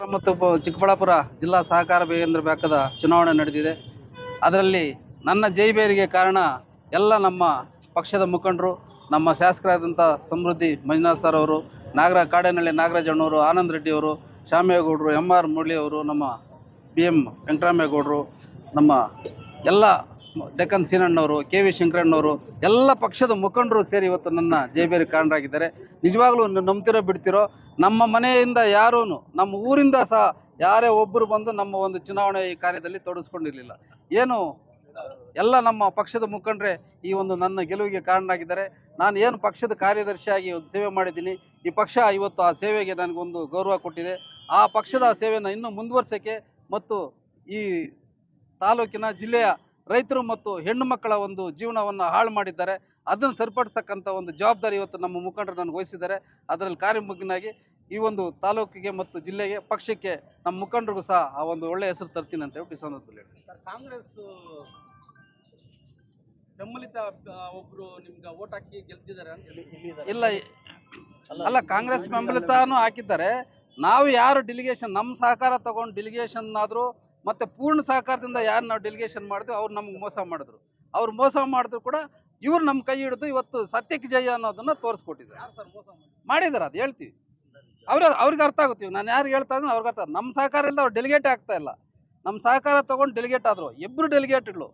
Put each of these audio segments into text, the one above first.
ಮತ್ತು ಚಿಕ್ಕಬಳ್ಳಾಪುರ ಜಿಲ್ಲಾ ಸಹಕಾರ ಕೇಂದ್ರ ಬ್ಯಾಂಕದ ಚುನಾವಣೆ ನಡೆದಿದೆ. ಅದರಲ್ಲಿ ನನ್ನ ಜೈಬೇರಿಗೆ ಕಾರಣ ಎಲ್ಲ ನಮ್ಮ ಪಕ್ಷದ ಮುಖಂಡರು, ನಮ್ಮ ಶಾಸಕರಾದಂಥ ಸಮೃದ್ಧಿ ಮಂಜುನಾಥ್ ಸರ್ ಅವರು, ನಾಗರ ಕಾಡೇನಹಳ್ಳಿ ನಾಗರಾಜಣ್ಣವರು ಆನಂದ್ ರೆಡ್ಡಿ ಅವರು ಶ್ಯಾಮೇಗೌಡರು ಎಂ ಆರ್ ಮುರಳಿ ಅವರು, ನಮ್ಮ ಬಿ ಎಂ ವೆಂಕಟರಾಮೇಗೌಡರು ನಮ್ಮ ಎಲ್ಲ ಡೆಕ್ಕನ್ ಸೀನಣ್ಣವರು, ಕೆ ವಿ ಶಂಕರಣ್ಣವರು, ಎಲ್ಲ ಪಕ್ಷದ ಮುಖಂಡರು ಸೇರಿ ಇವತ್ತು ನನ್ನ ಜೈಬೇರಿ ಕಾರಣರಾಗಿದ್ದಾರೆ ನಿಜವಾಗ್ಲೂ ನಂಬ್ತಿರೋ ಬಿಡ್ತಿರೋ ನಮ್ಮ ಮನೆಯಿಂದ ಯಾರೂ ನಮ್ಮ ಊರಿಂದ ಸಹ ಯಾರೇ ಒಬ್ಬರು ಬಂದು ನಮ್ಮ ಒಂದು ಚುನಾವಣೆ ಈ ಕಾರ್ಯದಲ್ಲಿ ತೊಡಗಿಸ್ಕೊಂಡಿರಲಿಲ್ಲ ಏನು, ಎಲ್ಲ ನಮ್ಮ ಪಕ್ಷದ ಮುಖಂಡರೇ ಈ ಒಂದು ನನ್ನ ಗೆಲುವಿಗೆ ಕಾರಣರಾಗಿದ್ದಾರೆ. ನಾನು ಏನು ಪಕ್ಷದ ಕಾರ್ಯದರ್ಶಿಯಾಗಿ ಒಂದು ಸೇವೆ ಮಾಡಿದ್ದೀನಿ. ಈ ಪಕ್ಷ ಇವತ್ತು ಆ ಸೇವೆಗೆ ನನಗೊಂದು ಗೌರವ ಕೊಟ್ಟಿದೆ. ಆ ಪಕ್ಷದ ಸೇವೆಯನ್ನು ಇನ್ನೂ ಮುಂದುವರ್ಸೋಕ್ಕೆ ಮತ್ತು ಈ ತಾಲೂಕಿನ ಜಿಲ್ಲೆಯ ರೈತರು ಮತ್ತು ಹೆಣ್ಣು ಮಕ್ಕಳ ಒಂದು ಜೀವನವನ್ನು ಹಾಳು ಮಾಡಿದ್ದಾರೆ. ಅದನ್ನು ಸರಿಪಡಿಸ್ತಕ್ಕಂಥ ಒಂದು ಜವಾಬ್ದಾರಿ ಇವತ್ತು ನಮ್ಮ ಮುಖಂಡರು ನನಗೆ ವಹಿಸಿದ್ದಾರೆ. ಅದರಲ್ಲಿ ಕಾರ್ಯಮಗ್ನಾಗಿ ಈ ಒಂದು ತಾಲೂಕಿಗೆ ಮತ್ತು ಜಿಲ್ಲೆಗೆ ಪಕ್ಷಕ್ಕೆ ನಮ್ಮ ಮುಖಂಡರಿಗೂ ಸಹ ಆ ಒಂದು ಒಳ್ಳೆಯ ಹೆಸರು ತರ್ತೀನಿ ಅಂತ ಹೇಳಿ ಸಂದರ್ಭದಲ್ಲಿ. ಸರ್ ಕಾಂಗ್ರೆಸ್ ಬೆಂಬಲಿತ ಒಬ್ಬರು ನಿಮ್ಗೆ ಓಟ್ ಹಾಕಿ ಗೆಲ್ತಿದ್ದಾರೆ ಅಂತ ಹೇಳಿ. ಇಲ್ಲ ಅಲ್ಲ ಕಾಂಗ್ರೆಸ್ ಬೆಂಬಲಿತನೂ ಹಾಕಿದ್ದಾರೆ. ನಾವು ಯಾರು ಡೆಲಿಗೇಷನ್ ನಮ್ಮ ಸಹಕಾರ ತಗೊಂಡು ಡೆಲಿಗೇಷನ್ ಆದರೂ ಮತ್ತೆ ಪೂರ್ಣ ಸಹಕಾರದಿಂದ ಯಾರು ನಾವು ಡೆಲಿಗೇಷನ್ ಮಾಡಿದ್ವಿ ಅವ್ರು ನಮ್ಗೆ ಮೋಸ ಮಾಡಿದ್ರು. ಅವ್ರು ಮೋಸ ಮಾಡಿದ್ರು ಕೂಡ ಇವ್ರು ನಮ್ಮ ಕೈ ಹಿಡಿದು ಇವತ್ತು ಸತ್ಯಕ್ಕೆ ಜಯ ಅನ್ನೋದನ್ನ ತೋರಿಸ್ಕೊಟ್ಟಿದ್ದಾರೆ. ಯಾರು ಸರ್ ಮೋಸ ಮಾಡಿ ಮಾಡಿದ್ದಾರೆ ಅದು ಹೇಳ್ತೀವಿ. ಅವ್ರ ಅವ್ರಿಗೆ ಅರ್ಥ ಆಗುತ್ತೀವಿ ನಾನು ಯಾರು ಹೇಳ್ತಾ ಇದ್ದೀನಿ ಅವ್ರಿಗೆ ಅರ್ಥ ನಮ್ಮ ಸಹಕಾರ ಇಲ್ಲ ಅವ್ರು ಡೆಲಿಗೇಟ್ ಆಗ್ತಾ ಇಲ್ಲ. ನಮ್ಮ ಸಹಕಾರ ತೊಗೊಂಡು ಡೆಲಿಗೇಟ್ ಆದರು. ಇಬ್ಬರು ಡೆಲಿಗೇಟ್ಗಳು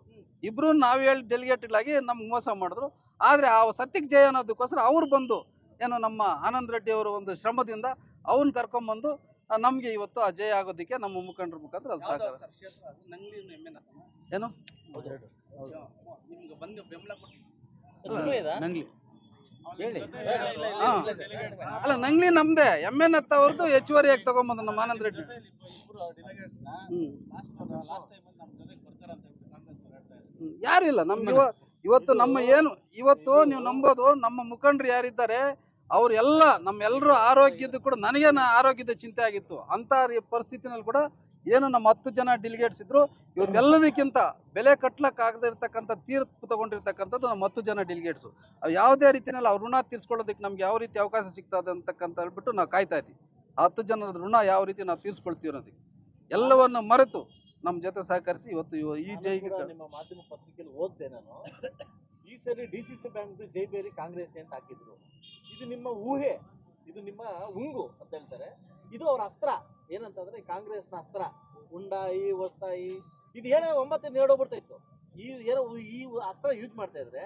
ಇಬ್ಬರು ನಾವು ಹೇಳಿ ಡೆಲಿಗೇಟ್ಗಳಾಗಿ ನಮ್ಗೆ ಮೋಸ ಮಾಡಿದ್ರು. ಆದರೆ ಆ ಸತ್ಯಕ್ಕೆ ಜಯ ಅನ್ನೋದಕ್ಕೋಸ್ಕರ ಅವ್ರು ಬಂದು ಏನು ನಮ್ಮ ಆನಂದ್ ರೆಡ್ಡಿ ಅವರ ಒಂದು ಶ್ರಮದಿಂದ ಅವ್ನ ಕರ್ಕೊಂಬಂದು ನಮಗೆ ಇವತ್ತು ಅಜಯ್ ಆಗೋದಿಕ್ಕೆ ನಮ್ಮ ಮುಖಂಡರ ಮುಖಾಂತರ ಅದು ಸಹಕಾರ ಏನು? ನಿಮ್ಗೆ ಬಂದು ಬೆಂಬಲ ಕೊಟ್ಟು ನಂಗ್ಲಿ. ಹೇಳಿ. ಅಲ್ಲ ನಂಗ್ಲಿ ನಮ್ದೆ. ಎಂ ಎನ್ ಎತ್ತ ಅವ್ರದ್ದು ಹೆಚ್ಚುವರಿಯಾಗಿ ತಗೊಂಬಂದ ನಮ್ಮ ಆನಂದ್ ರೆಡ್ಡಿ. ಯಾರಿಲ್ಲ? ನಮ್ಗೆ ಇವತ್ತು ನಮ್ಮ ಏನು ಇವತ್ತು ನೀವು ನಂಬೋದು. ನಮ್ಮ ಮುಖಂಡರು ಯಾರಿದ್ದಾರೆ? ಅವರೆಲ್ಲ ನಮ್ಮೆಲ್ಲರೂ ಆರೋಗ್ಯದ ಕೂಡ ನನಗೆ ನಾ ಆರೋಗ್ಯದ ಚಿಂತೆ ಆಗಿತ್ತು. ಅಂತ ಪರಿಸ್ಥಿತಿನಲ್ಲಿ ಕೂಡ ಏನು ನಮ್ಮ ಹತ್ತು ಜನ ಡೆಲಿಗೇಟ್ಸ್ ಇದ್ರು ಇವತ್ತೆಲ್ಲದಕ್ಕಿಂತ ಬೆಲೆ ಕಟ್ಲಕ್ಕಾಗದೇ ಇರ್ತಕ್ಕಂಥ ತೀರ್ಪು ತಗೊಂಡಿರ್ತಕ್ಕಂಥದ್ದು ನಮ್ಮ ಹತ್ತು ಜನ ಡೆಲಿಗೇಟ್ಸು ಅವು ಯಾವುದೇ ರೀತಿಯಲ್ಲಿ ಅವ್ರ ಋಣ ತೀರ್ಸ್ಕೊಳ್ಳೋದಕ್ಕೆ ನಮ್ಗೆ ಯಾವ ರೀತಿ ಅವಕಾಶ ಸಿಗ್ತದೆ ಅಂತಕ್ಕಂತ ಹೇಳ್ಬಿಟ್ಟು ನಾವು ಕಾಯ್ತಾ ಇದ್ವಿ. ಆ ಹತ್ತು ಜನರ ಋಣ ಯಾವ ರೀತಿ ನಾವು ತೀರ್ಸ್ಕೊಳ್ತೀವಿ ಅನ್ನೋದಕ್ಕೆ ಎಲ್ಲವನ್ನು ಮರೆತು ನಮ್ಮ ಜೊತೆ ಸಹಕರಿಸಿ ಇವತ್ತು ಇವ- ಈ ಜೈಗೆ ಸರಿ ಡಿ ಸಿ ಸಿ ಬ್ಯಾಂಕ್ದು ಜೈ ಬೇರಿ ಕಾಂಗ್ರೆಸ್ ಅಂತ ಹಾಕಿದ್ರು. ಇದು ನಿಮ್ಮ ಊಹೆ, ಇದು ನಿಮ್ಮ ಉಂಗು ಅಂತ ಹೇಳ್ತಾರೆ. ಇದು ಅವ್ರ ಅಸ್ತ್ರ. ಏನಂತಂದ್ರೆ ಕಾಂಗ್ರೆಸ್ನ ಅಸ್ತ್ರ. ಉಂಡಾಯಿ ಒತ್ತಾಯಿ ಇದು ಏನೋ ಒಂಬತ್ತನ್ನು ಎರಡೋಗ್ಬಿಡ್ತಾ ಇತ್ತು. ಈ ಏನೋ ಈ ಅಸ್ತ್ರ ಯೂಸ್ ಮಾಡ್ತಾ ಇದ್ರೆ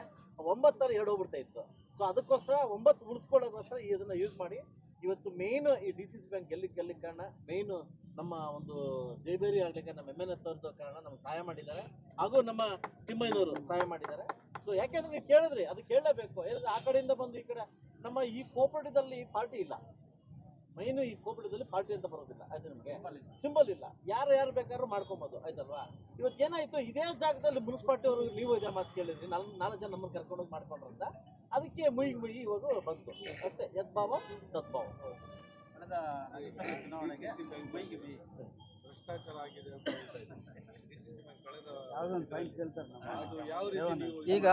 ಒಂಬತ್ತರ ಎರಡೋಗ್ಬಿಡ್ತಾ ಇತ್ತು. ಸೊ ಅದಕ್ಕೋಸ್ಕರ ಒಂಬತ್ತು ಉಳಿಸ್ಕೊಳ್ಳೋಕ್ಕೋಸ್ಕರ ಇದನ್ನ ಯೂಸ್ ಮಾಡಿ ಇವತ್ತು ಮೇನ್ ಈ ಡಿ ಸಿ ಸಿ ಬ್ಯಾಂಕ್ ಗೆಲ್ಲಿ ಗೆಲ್ಲಿಕ್ಕೆ ಕಾರಣ ಮೇನ್ ನಮ್ಮ ಒಂದು ಜೈಬೇರಿ ಆಗ್ಲಿಕ್ಕೆ ನಮ್ಮ ಎಂ ಎನ್ ಎಸ್ ಕಾರಣ ನಮ್ಗೆ ಸಹಾಯ ಮಾಡಿದ್ದಾರೆ. ಹಾಗೂ ನಮ್ಮ ತಿಮ್ಮಯ್ಯನವರು ಸಹಾಯ ಮಾಡಿದ್ದಾರೆ. ಸೊ ಯಾಕೆಂದ್ರೆ ನೀವು ಕೇಳಿದ್ರಿ ಅದು ಕೇಳಲೇಬೇಕು. ಎಲ್ಲ ಆ ಕಡೆಯಿಂದ ಬಂದು ಈ ಕಡೆ ನಮ್ಮ ಈ ಕೋಪಟದಲ್ಲಿ ಪಾರ್ಟಿ ಇಲ್ಲ. ಮೈನು ಈ ಕೋಪಟದಲ್ಲಿ ಪಾರ್ಟಿ ಅಂತ ಬರೋದಿಲ್ಲ ಆಯ್ತು ನಿಮಗೆ? ಸಿಂಬಲ್ ಇಲ್ಲ. ಯಾರು ಯಾರು ಬೇಕಾದ್ರೂ ಮಾಡ್ಕೊಬೋದು ಆಯ್ತಲ್ವಾ? ಇವತ್ತು ಏನಾಯ್ತು ಇದೇ ಜಾಗದಲ್ಲಿ ಮುನ್ಸಿಪಾಲ್ಟಿ ಅವರು ನೀವು ಇದೆ ಮಾತು ಕೇಳಿದ್ರಿ ನಾನು ನಾಲ್ಕು ಜನ ನಮ್ಮನ್ನು ಕರ್ಕೊಂಡೋಗಿ ಮಾಡ್ಕೊಂಡ್ರಂತ? ಅದಕ್ಕೆ ಮುಯಿ ಮುಯಿ ಇವಾಗ ಬಂತು. ಅಷ್ಟೇ ಯದ್ಭಾವ ತದ್ಭಾವ ಕಳೆದ ಚುನಾವಣೆಗೆ ಭ್ರಷ್ಟಾಚಾರ ಆಗಿದೆ ಅಂತ ಈಗ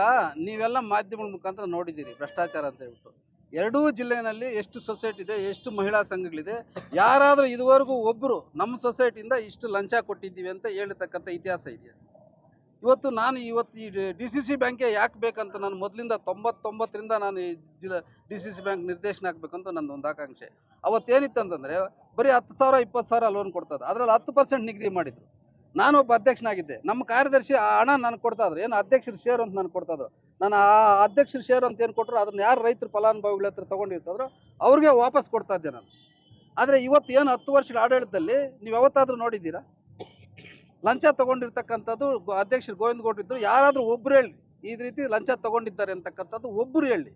ನೀವೆಲ್ಲ ಮಾಧ್ಯಮಗಳ ಮುಖಾಂತರ ನೋಡಿದ್ದೀರಿ ಭ್ರಷ್ಟಾಚಾರ ಅಂತ ಹೇಳ್ಬಿಟ್ಟು. ಎರಡೂ ಜಿಲ್ಲೆಯಲ್ಲಿ ಎಷ್ಟು ಸೊಸೈಟಿ ಇದೆ ಎಷ್ಟು ಮಹಿಳಾ ಸಂಘಗಳಿದೆ ಯಾರಾದರೂ ಇದುವರೆಗೂ ಒಬ್ಬರು ನಮ್ಮ ಸೊಸೈಟಿಯಿಂದ ಇಷ್ಟು ಲಂಚ ಕೊಟ್ಟಿದ್ದೀವಿ ಅಂತ ಹೇಳಿರ್ತಕ್ಕಂಥ ಇತಿಹಾಸ ಇದೆಯಾ? ಇವತ್ತು ನಾನು ಇವತ್ತು ಈ ಡಿ ಸಿ ಸಿ ಬ್ಯಾಂಕೇ ಯಾಕೆ ಬೇಕಂತ ನಾನು ಮೊದಲಿಂದ ತೊಂಬತ್ತೊಂಬತ್ತರಿಂದ ನಾನು ಈ ಜಿಲ್ಲಾ ಡಿ ಸಿ ಸಿ ಬ್ಯಾಂಕ್ ನಿರ್ದೇಶನ ಆಗಬೇಕಂತ ನನ್ನ ಒಂದು ಆಕಾಂಕ್ಷೆ. ಅವತ್ತೇನಿತ್ತು ಅಂತಂದರೆ ಬರೀ ಹತ್ತು ಸಾವಿರ ಇಪ್ಪತ್ತು ಸಾವಿರ ಲೋನ್ ಕೊಡ್ತದೆ. ಅದರಲ್ಲಿ ಹತ್ತು ಪರ್ಸೆಂಟ್ ನಿಗದಿ ಮಾಡಿದ್ರು. ನಾನು ಒಬ್ಬ ಅಧ್ಯಕ್ಷನಾಗಿದ್ದೆ. ನಮ್ಮ ಕಾರ್ಯದರ್ಶಿ, ಆ ಹಣ ನನಗೆ ಕೊಡ್ತಾ ಇದ್ರು. ಏನು ಅಧ್ಯಕ್ಷರ ಶೇರ್ ಅಂತ ನಾನು ಕೊಡ್ತಾ ಇದ್ರು? ನಾನು ಆ ಅಧ್ಯಕ್ಷರ ಶೇರ್ ಅಂತ ಏನು ಕೊಟ್ಟರು ಅದನ್ನು ಯಾರು ರೈತರು ಫಲಾನುಭವಿಗಳ ಹತ್ರ ತೊಗೊಂಡಿರ್ತಾರೋ ಅವ್ರಿಗೆ ವಾಪಸ್ ಕೊಡ್ತಾ ಇದ್ದೆ ನಾನು. ಆದರೆ ಇವತ್ತು ಏನು ಹತ್ತು ವರ್ಷಗಳ ಆಡಳಿತದಲ್ಲಿ ನೀವು ಯಾವತ್ತಾದರೂ ನೋಡಿದ್ದೀರಾ? ಲಂಚ ತೊಗೊಂಡಿರ್ತಕ್ಕಂಥದ್ದು ಅಧ್ಯಕ್ಷರು ಗೋವಿಂದ ಇದ್ರು. ಯಾರಾದರೂ ಒಬ್ಬರು ಹೇಳಿ, ಈ ರೀತಿ ಲಂಚ ತಗೊಂಡಿದ್ದಾರೆ ಅಂತಕ್ಕಂಥದ್ದು ಒಬ್ಬರು ಹೇಳಿ.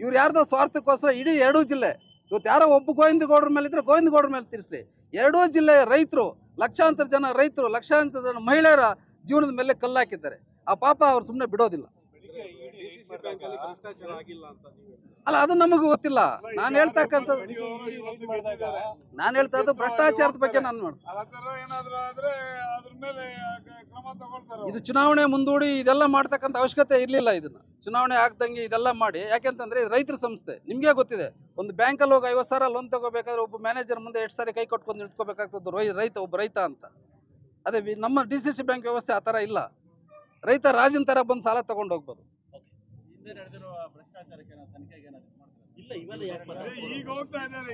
ಇವ್ರು ಯಾರ್ದೋ ಸ್ವಾರ್ಥಕ್ಕೋಸ್ಕರ ಇಡೀ ಎರಡೂ ಜಿಲ್ಲೆ, ಇವತ್ತು ಯಾರೋ ಒಬ್ಬ ಗೋವಿಂದ ಗೌಡ್ರ ಮೇಲೆ ಇದ್ರೆ ಗೋವಿಂದ ಗೌಡ್ರ ಮೇಲೆ ತಿರ್ಸ್ಲಿ. ಎರಡೂ ಜಿಲ್ಲೆಯ ರೈತರು ಲಕ್ಷಾಂತರ ಜನ ರೈತರು ಲಕ್ಷಾಂತರ ಜನ ಮಹಿಳೆಯರ ಜೀವನದ ಮೇಲೆ ಕಲ್ಲಾಕಿದ್ದಾರೆ ಆ ಪಾಪ ಅವ್ರು ಸುಮ್ಮನೆ ಬಿಡೋದಿಲ್ಲ. ಅಲ್ಲಿ ಭ್ರಷ್ಟಾಚಾರ ಆಗಿಲ್ಲ ಅಂತ ನೀವು ಅಲ್ಲ ಅದು ನಮಗೂ ಗೊತ್ತಿಲ್ಲ. ನಾನು ಹೇಳ್ತಕ್ಕಂಥದ್ದು ನಾನು ಹೇಳ್ತಾ ಇದ್ದು ಭ್ರಷ್ಟಾಚಾರದ ಬಗ್ಗೆ ನಾನು ಮಾಡ್ ಆ ಆದ್ರೆ ಅದ್ರ ಮೇಲೆ ಕ್ರಮ ತಗೊಳ್ತಾರೆ ಇದು ಚುನಾವಣೆ ಮುಂದೂಡಿ ಇದೆಲ್ಲ ಮಾಡ್ತಕ್ಕಂಥ ಅವಶ್ಯಕತೆ ಇರಲಿಲ್ಲ ಇದನ್ನ. ಚುನಾವಣೆ ಆಗ್ದಂಗೆ ಇದೆಲ್ಲ ಮಾಡಿ ಯಾಕೆಂತಂದ್ರೆ ಇದು ರೈತರ ಸಂಸ್ಥೆ. ನಿಮಗೆ ಗೊತ್ತಿದೆ ಒಂದು ಬ್ಯಾಂಕಲ್ಲಿ ಹೋಗಿ ಐವತ್ತು ಸಾವಿರ ಲೋನ್ ತಗೋಬೇಕಾದ್ರೆ ಒಬ್ಬ ಮ್ಯಾನೇಜರ್ ಮುಂದೆ ಎಷ್ಟು ಸಾರಿ ಕೈ ಕೊಟ್ಕೊಂಡು ನಿಂತ್ಕೋಬೇಕಾಗ್ತದ ರೈತ ಒಬ್ಬ ರೈತ ಅಂತ. ಅದೇ ವಿ- ನಮ್ಮ ಡಿ ಸಿ ಸಿ ಬ್ಯಾಂಕ್ ವ್ಯವಸ್ಥೆ ಆ ಥರ ಇಲ್ಲ. ರೈತ ರಾಜಿನ ಥರ ಬಂದು ಸಾಲ ತಗೊಂಡು ಹೋಗ್ಬೋದು. ಹಿಂದೆ ನಡೆದಿರುವ ಭ್ರಷ್ಟಾಚಾರಕ್ಕೆ ತನಿಖೆಗೆ ಇಲ್ಲ ಇವೆಲ್ಲ ಯಾಕೆ ಈಗ ಹೋಗ್ತಾ ಇದ್ದಾರೆ.